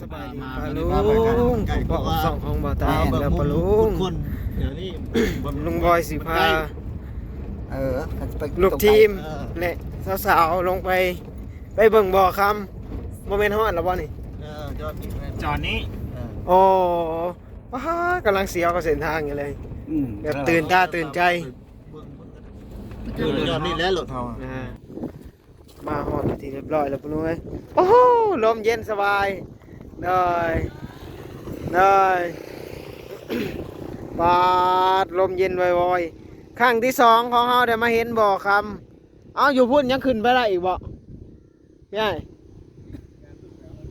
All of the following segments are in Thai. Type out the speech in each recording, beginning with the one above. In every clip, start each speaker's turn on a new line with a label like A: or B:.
A: สบายดี
B: มา
A: ปะ
B: มา
A: ลุ
B: มาไปกัน
A: ง
B: ไก่
A: บอกสองของบ่าวตา
B: เอาแบบ
A: แล้วปะลุง
B: คนเดี๋ยวนี้
A: ลุงบอยสิพา
B: เออไป
A: ลูกทีม
B: เออ
A: และสาวๆลงไป ไปเบิ่งบ่อคำโมเมนต์ฮอดแล้วบ่นี่
B: เออยอดนี่
C: จอดนี้
B: เออ
A: โอ้ว้ากำลังเสียวกับเส้นทางอยู่เลยแบบตื่นตาตื่นใจ
B: เออยอดนี่แล้วรถเฮา
A: นะฮะมาฮอดเป็นที่เรียบร้อยแล้วปะลุงเอ้ยโอ้โหลมเย็นสบาย ได้ได้บาดลมเย็นวอยๆครั้งที่สองของเฮาได้มาเห็นบ่อคำเอาอยู่พุ่นยังขึ้นไปได้อีกบ่พี่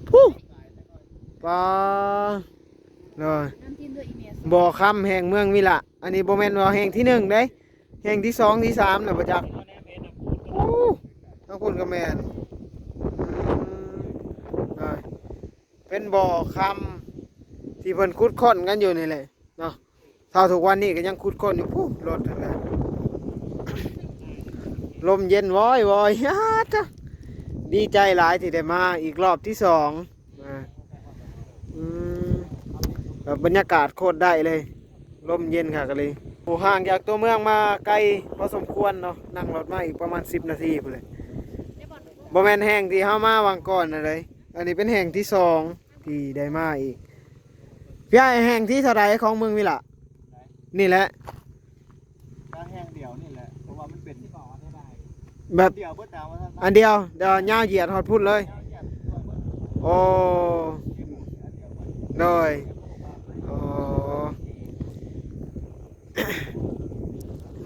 A: ผู้ปลาเลย
D: น้ำจิ้มด้วย
A: บ่อคำแห่งเมืองวิละอันนี้โบแมนบ่อแห่งที่หนึ่งเด้แห่งที่สองที่สามนะประจักษ์โอ้ทั้งคุณกับแมนอืมได้ เป็นบ่อคำที่เพิ่นคุดค้นกันอยู่นี่แหละเนาะเท่าทุกวันนี้ก็ยังคุดค้นอยู่ผู้รถนั่นแหละลมเย็นว้อยว้อยฮาจ้ะดีใจหลายที่ได้มาอีกรอบที่สองแบบบรรยากาศโคตรได้เลย ลมเย็นค่ะกันเลยหูห่างจากตัวเมืองมาไกลพอสมควรเนาะนั่งรถมาอีกประมาณ10นาทีไปเลยบ่แมนแห่งที่เฮามาวังก่อนนะเลยอันนี้เป็นแห่งที่สอง ที่ได้มาอีกพี่ไอ้แห่งที่เท่าไรของเมืองวิละนี่แหละ
B: ก็แห้งเดียวนี่แหละเพราะว่ามันเป็นที่บ่อได้ได้
A: แบบ
B: เดียวเบิดดาวมาทั้ง
A: อันเดียวเดี๋ยวย่าวเหยียดฮอดพุ่นเลย โอ้โดยโอ้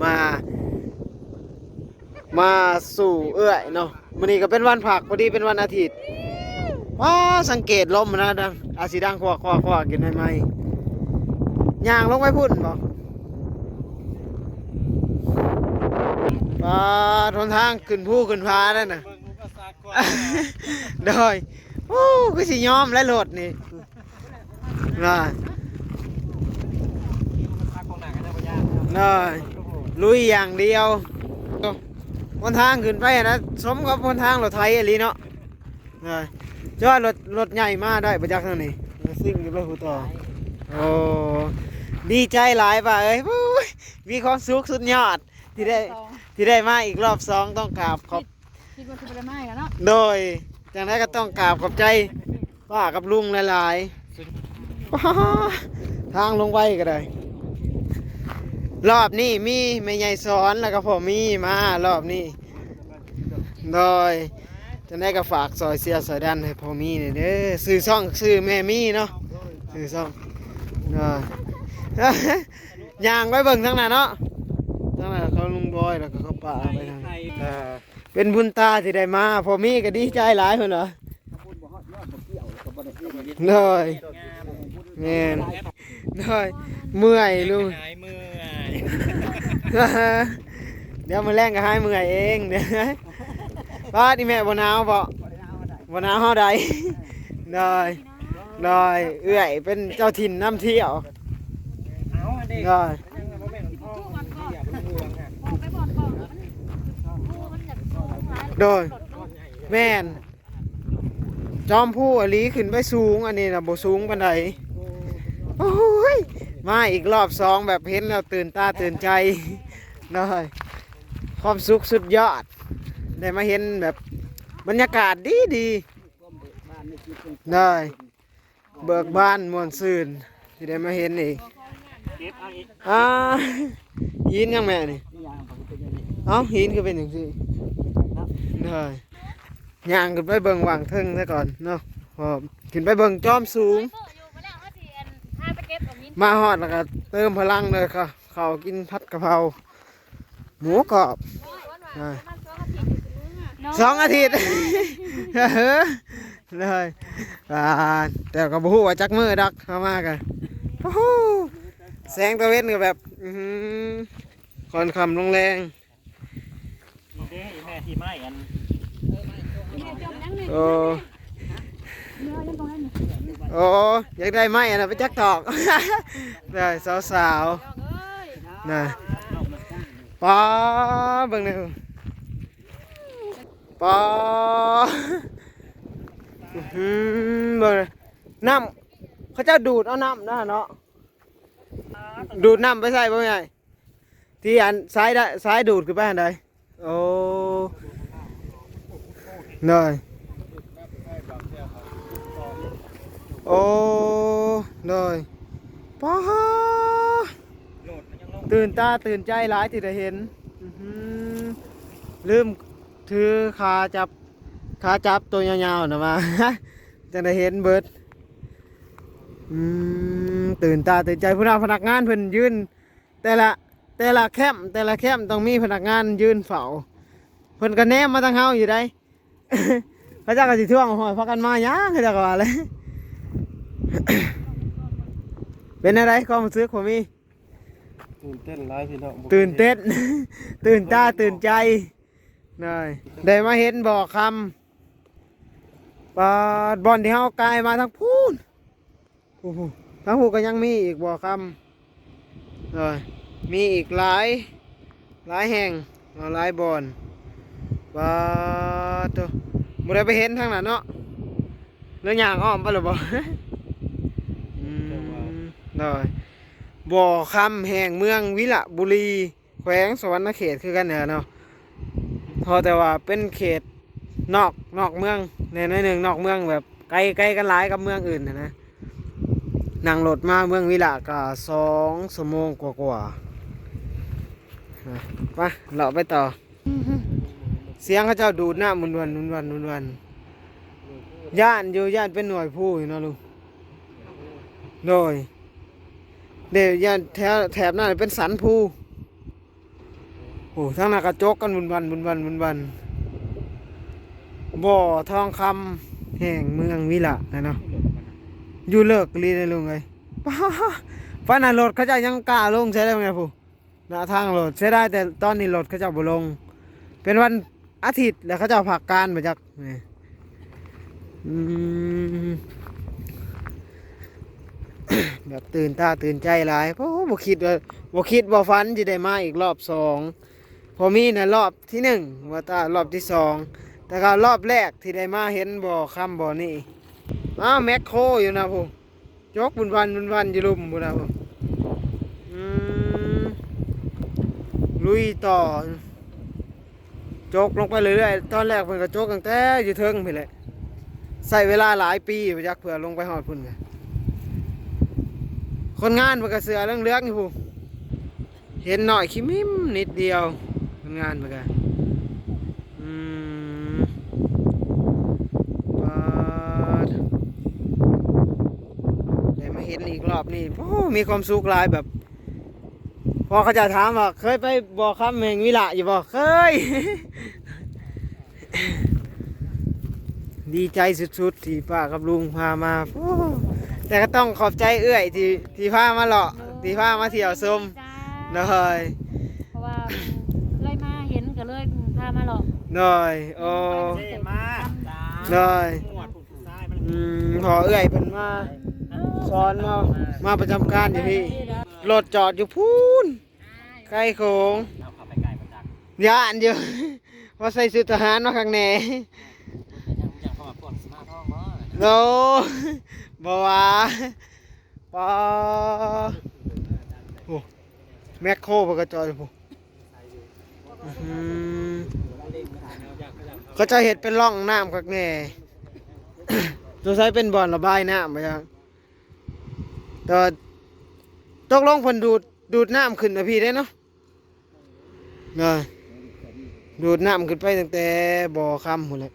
A: มา มาสู่เอื้อยเนาะมื้อนี้ก็เป็นวันผักพอดีเป็นวันอาทิตย์ ว้าสังเกตลมนะดังอาสิดังควักควักควักกินได้ไหมยางลงไปพุ่นบ่ปาทนทางขึ้นภูขึ้นพาได้น่ะ
C: เบิ่งอุปสรรคก่อน
A: โดยโอ้ก็สิยอมและโหลดนี่น่า
C: อุปสรรคของหนังกันนะพ่อยา
A: น่าลุยอย่างเดียวบนทางขึ้นไปนะสมกับบนทางรถไทยอหลีเนาะน่า จอดรถรถใหญ่มาได้ประจักษ์เท่านี้ซิ่งอยู่เลยหูต่อโอ้ดีใจหลายป่ะเอ้ยวู้ยมีความสุขสุดยอดที่ได้ที่ได้มาอีกรอบสองต้องกราบขอบ
D: คิดว่าคือไปได้ไหมกันเนาะ
A: โดยจากนั้นก็ต้องกราบขอบใจป้ากับลุงหลายๆว้าทางลงไปก็ได้ รอบนี้มีแม่ใหญ่สอนแล้วก็พ่อมีมารอบนี้โดย จะได้ก็ฝากซอยเสียซอยดันให้พ่อมีนี่เด้อซื้อซ่องซื้อแม่มีเนาะซื้อซ่องเนาะย่างไว้เบิ่งทั้งนั้นเนาะทั้งนั้นเขาลุงบอยแล้วก็เขาป้าไปทางนั้นเออเป็นบุญตาที่ได้มาพอมีก็ดีใจหลายคนเหรอเลยแม่นเลยเมื่อยลุง
C: หายเมื่อย
A: เดี๋ยวมาแรงก็ให้เมื่อยเองเดี๋ยว ป้าที่แม่บ่หนาวบ่บ่หนาวเฮาใดเลยเลยเอื้อยเป็นเจ้าถิ่นน้ำเที่ยว
C: เอาอันนี้
A: เลย
C: บ่แม่นพ่ออย่าเพิ่งห่วงอะ
D: บอกไปบอกก่อนมันมันอยากสู้ร้าย
A: โดยแม่น จอมผู้อหลีขึ้นไปสูง อันนี้นะบ่สูงปานใดโอ้ยมาอีกรอบสองแบบเห็นแล้วตื่นตาตื่นใจได้ความสุขสุดยอด ได้มาเห็นแบบบรรยากาศดีดีได้เบิกบานมวนซื่นที่ได้มาเห็นอีก
C: อ่า
A: หินยังแม่นี่เอ้าหินคือเป็นอย่างนี้ได้ย่างขึ้นไปเบิ่งวางเทิงซะก่อนเนาะพอขึ้นไปเบิ่งจอมสูง
D: มาแล้วเขาสิอันพาไปเก็บแบบนี้
A: มาฮอดแล้วก็เติมพลังเลยค่ะเขากินผัดกะเพราหมูกรอบ สองอาทิตย์เฮ้อเลยอ่าแต่ก็บ่ฮู้ว่าจักมือดักเข้ามากันโอ้โหแสงตะเวนก็แบบอือหือคอนคำลงแรง
C: นี่เด้แม่ที่ไม้อัน
A: โอ้โอ้อยากได้ไหมอันน่ะไปจักตอกได้สาวๆน่ะป้าเบิ่งหน่อย ป้าอื้อหือเบิ่งหน่อยน้ำเขาเจ้าดูดเอาน้ำนะเนาะ ดูดน้ำไปใส่บ่ไงที่อันซ้ายได้ซ้ายดูดขึ้นไปอันใดโอ้
B: ห้บางเที่ยวเขาต่อ
A: ยป้าตื่นตาตื่นใจหลายที่ได้เห็น ลืม ถือขาจับขาจับตัวยาวๆนะมาจะได้เห็นเบิดอืมตื่นตาตื่นใจผู้นำพนักงานเพิ่นยืนแต่ละแต่ละแคมป์แต่ละแคมป์ต้องมีพนักงานยืนเฝ้าเพิ่นก็แนมมาทางเฮาอยู่ได้พระเจ้าก็สิท่วงหอยพักกันมาหยังเขาเจ้าก็ว่าเลยเป็นอะไรความรู้สึกผมมี
B: ตื่นเต้นร้ายพี่น้อง
A: ตื่นเต้น ตื่นตาตื่นใจ หน่อยได้มาเห็นบ่อคำปลาบอลที่เฮากายมาทั้งพูนโอ้โหทั้งพูก็ยังมีอีกบ่อคำหน่อยมีอีกหลายหลายแห่งหลายบอลปลาตัวบ่ได้ไปเห็นทางนั้นเนาะเรื่องย่างอ้อมไปหรือบ่อืมหน่อยบ่อคำแห่งเมืองวิระบุรี แขวงสวรรณเขตคือกันเนี่ยเนาะ พอแต่ว่าเป็นเขตนอกนอกเมืองในในหนึ่งนอกเมืองแบบไกลไกลกันหลายกับเมืองอื่นนะนะนั่งรถมาเมืองวิระก็สองชั่วโมงกว่ากว่าๆอะไปเราไปต่อ เสียงเขาเจ้าดูดน้ำมุนวันมุนวันมุนวันย่านอยู่ย่านเป็นหน่วยผู้อยู่เนาะลุงโดยเดี๋ยวยันแถวแถบนั้นเป็นสันภู โอ้ทั้งหน้ากระจกกันบุนวันบุนวันบุนวันบ่อทองคำแห่งเมืองวิละนะเนาะอยู่เลิกลีได้ลุงเลยป้าป้าน่ะรถเขาจะยังกล้าลงใช่ได้ไหมผู้หน้าทางรถใช่ได้แต่ตอนนี้รถเขาจะบ่ลง เป็นวันอาทิตย์แล้วเขาจะผักการมาจากนี่แบบตื่นตาตื่นใจหลายเพราะบ่คิดว่าบ่คิดบ่ฝันจะได้มาอีกรอบสอง พอมีนะรอบที่หนึ่งว่าตารอบที่สองแต่ก็รอบแรกที่ได้มาเห็นบ่อคำบ่อนี่อ้าวแมคโครอยู่นะผมยกบุญวันบุญวันอยู่ลุมบุญนะผมลุยต่อจกลงไปเรื่อยๆตอนแรกเพิ่นก็จกตั้งแต่อยู่เทิงไปแหละใส่เวลาหลายปีไปจักเพื่อลงไปหอดพุ่นคนงานมันก็เสือเรื่องเลืองๆอยู่พูเห็นหน่อยขี้มิมนิดเดียว งานมันก็อืมปาดได้มาเห็นอีกรอบนี่โอ้มีความสุขหลายแบบ พอเขาจะถามว่าเคยไปบอกคำแห่งวิละอยู่บ่เคย ดีใจสุดๆ ที่ป้ากับลุงพามาโอ้แต่ก็ต้องขอบใจเอื้อยที่ที่พามาเลาะที่พามาเที่ยวชม
D: จ้า
A: หน่อย
D: เพราะว่าเลยมาเห็นก็เลยพามา ห
A: น่อยโอ้
C: เท่มาก
A: หน่อย
C: หมวดผูกซ้ายมัน
A: อืมพอเอื้อยเพิ่นมาสอนมามาประจำการอยู่พี่รถจอดอยู่พูนใกล้โขง
C: เอาขับไปไกลมาจาก
A: ย่านอยู่ว่าใส่ชุดทหารมาข้างใน
C: ยังยังเข้ามาพวกสมาทห้องเน
A: โนบ่ว่าปอโอ้แมคโครเพิ่นก็จอดอยู่พูอื้อหือ เขาจะเห็ดเป็นร่องน้ำคักแน่ตัวใช้เป็นบ่อนระบายน้ำไปยังแต่ตกลงเพิ่นดูดดูดน้ำขึ้นนะพี่ได้เนาะเนาะดูดน้ำขึ้นไปตั้งแต่บ่อคำหมดเลย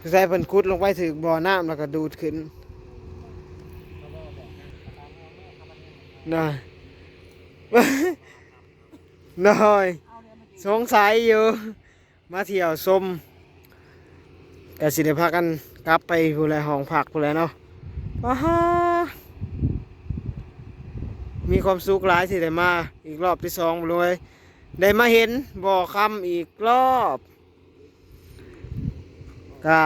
A: ตัวใช้เพิ่นขุดลงไปถึงบ่อน้ำแล้วก็ดูดขึ้นนะน้อยสงสัยอยู่ มาเที่ยวชมแต่สิได้พากันกลับไปผู้แลห้องพักผู้แลเนาะว้าฮามีความสุขหลายที่ได้มา อีกรอบที่สองบ่เลยได้มาเห็นบ่อคำอีกรอบกา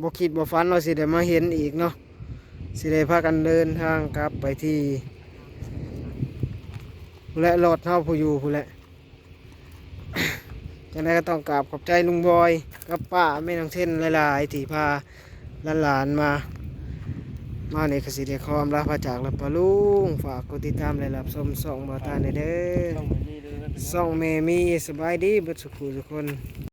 A: บ่คิดบ่ฝันว่าสิได้มาเห็นอีกเนาะสิได้พากันเดินทางกลับไปที่ผู้และรถเฮาผู้อยู่ผู้และ จังไดก็ต้องกราบขอบใจลุงบอยกับป้าแม่น้องเท่นหลายๆที่พาหลานๆมา มาเนี่ยกสิเดคอมลาพระจากลาปะลุงฝากกดติดตามและรับชมส่องบอตาในเด้อ
B: ต้องเหมือนนี่เลยนะ
A: ส่องเมมีสบายดีเบัดสุขุทุกคน